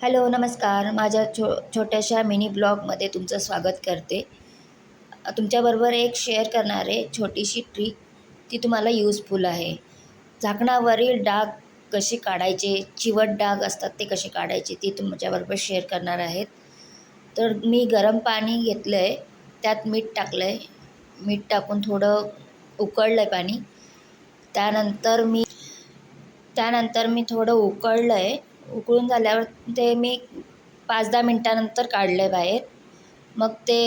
Hello नमस्कार. माझ्या छो छोट्याशा मिनी ब्लॉगमध्ये तुमचं स्वागत करते. तुमच्याबरोबर एक शेअर करणार आहे छोटीशी ट्रिक ती तुम्हाला यूजफुल आहे. झाकणावरील डाग कसे काढायचे चिवट डाग असतात ते कसे काढायचे ते तुमच्याबरोबर शेअर करणार आहेत. तर मी गरम पाणी घेतलं आहे त्यात मीठ टाकलं आहे मीठ टाकून थोडं उकळलं आहे पाणी. त्यानंतर मी त्यानंतर मी थोडं उकळलं आहे उकळून झाल्यावर ते मी पाच दहा मिनटानंतर काढलं आहे बाहेर. मग ते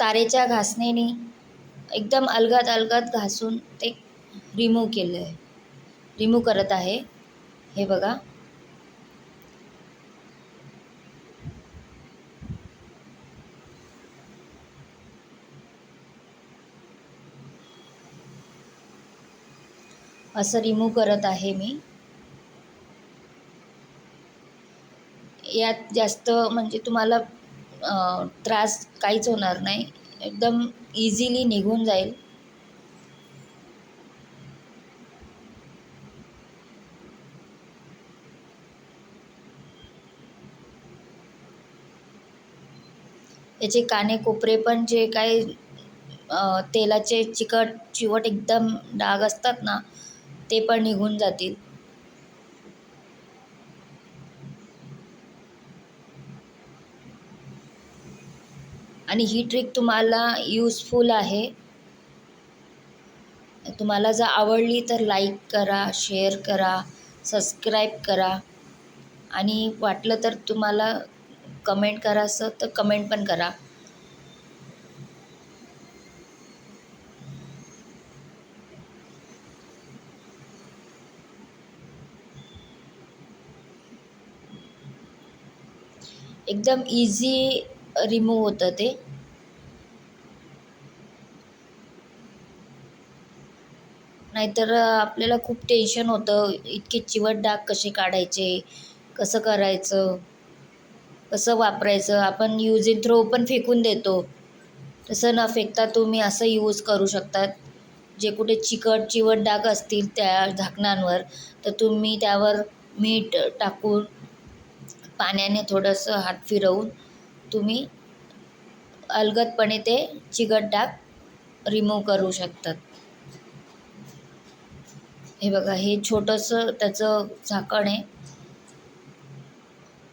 तारेच्या घासणीने एकदम अलगद अलगद घासून ते रिमूव्ह केलं आहे रिमूव्ह करत आहे. हे बघा. असं रिमूव्ह करत आहे मी. यात जास्त म्हणजे तुम्हाला त्रास काहीच होणार नाही. एकदम इझिली निघून जाईल. याचे काने कोपरे पण जे काही तेलाचे चिकट चिवट एकदम डाग असतात ना ते पण निघून जातील. आणि ही ट्रिक तुम्हाला यूजफुल आहे. तुम्हाला जर आवडली तर लाईक करा शेअर करा सबस्क्राईब करा. आणि वाटलं तर तुम्हाला कमेंट करायचं तर कमेंट पण करा. एकदम इझी रिमूव्ह होतं ते. नाहीतर आपल्याला खूप टेन्शन होतं. इतके चिवट डाग कसे काढायचे? कसं करायचं? कसं वापरायचं? आपण यूज इन थ्रो पण फेकून देतो. तसं न फेकता तुम्ही असं यूज करू शकतात. जे कुठे चिकट चिवट डाग असतील त्या झाकणांवर तर तुम्ही त्यावर मीठ टाकून पाण्याने थोडंसं हात फिरवून तुम्ही अलगदपणे ते चिकट डाग रिमूव करू शकतात. हे बघा हे छोटंसं त्याचं झाकण आहे.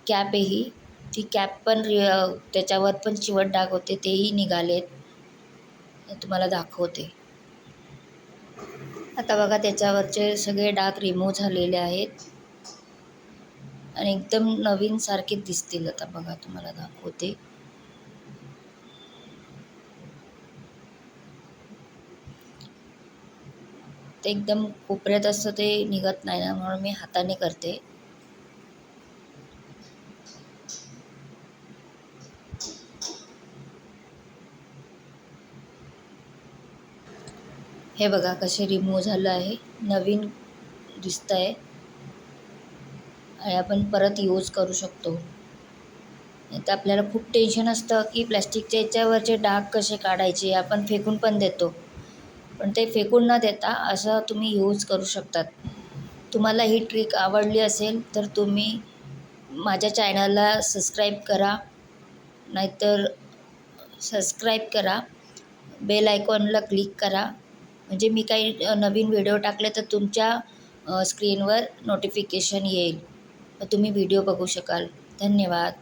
कॅप आहे ही. ती कॅप पण रि त्याच्यावर पण चिवट डाग होते तेही निघालेत. तुम्हाला दाखवते. आता बघा त्याच्यावरचे सगळे डाग रिमूव्ह झालेले आहेत. आणि एकदम नवीन सारखे दिसतील आता बघा तुम्हाला दाखवते. ते एकदम कोपऱ्यात असतं ते निघत नाही ना म्हणून मी हाताने करते. हे बघा कसे रिमूव्ह झालं आहे नवीन दिसत आहे आणि आपण परत यूज करू शकतो. तर आपल्याला खूप टेन्शन असतं की प्लॅस्टिकच्या याच्यावरचे डाग कसे काढायचे आपण फेकून पण देतो. पण ते फेकून न देता असं तुम्ही यूज करू शकतात. तुम्हाला ही ट्रिक आवडली असेल तर तुम्ही माझ्या चॅनलला सबस्क्राईब करा. नाहीतर सबस्क्राईब करा. बेल आयकॉनला क्लिक करा. म्हणजे मी काही नवीन व्हिडिओ टाकले तर तुमच्या स्क्रीनवर नोटिफिकेशन येईल. तुम्ही व्हिडिओ बघू शकाल. धन्यवाद.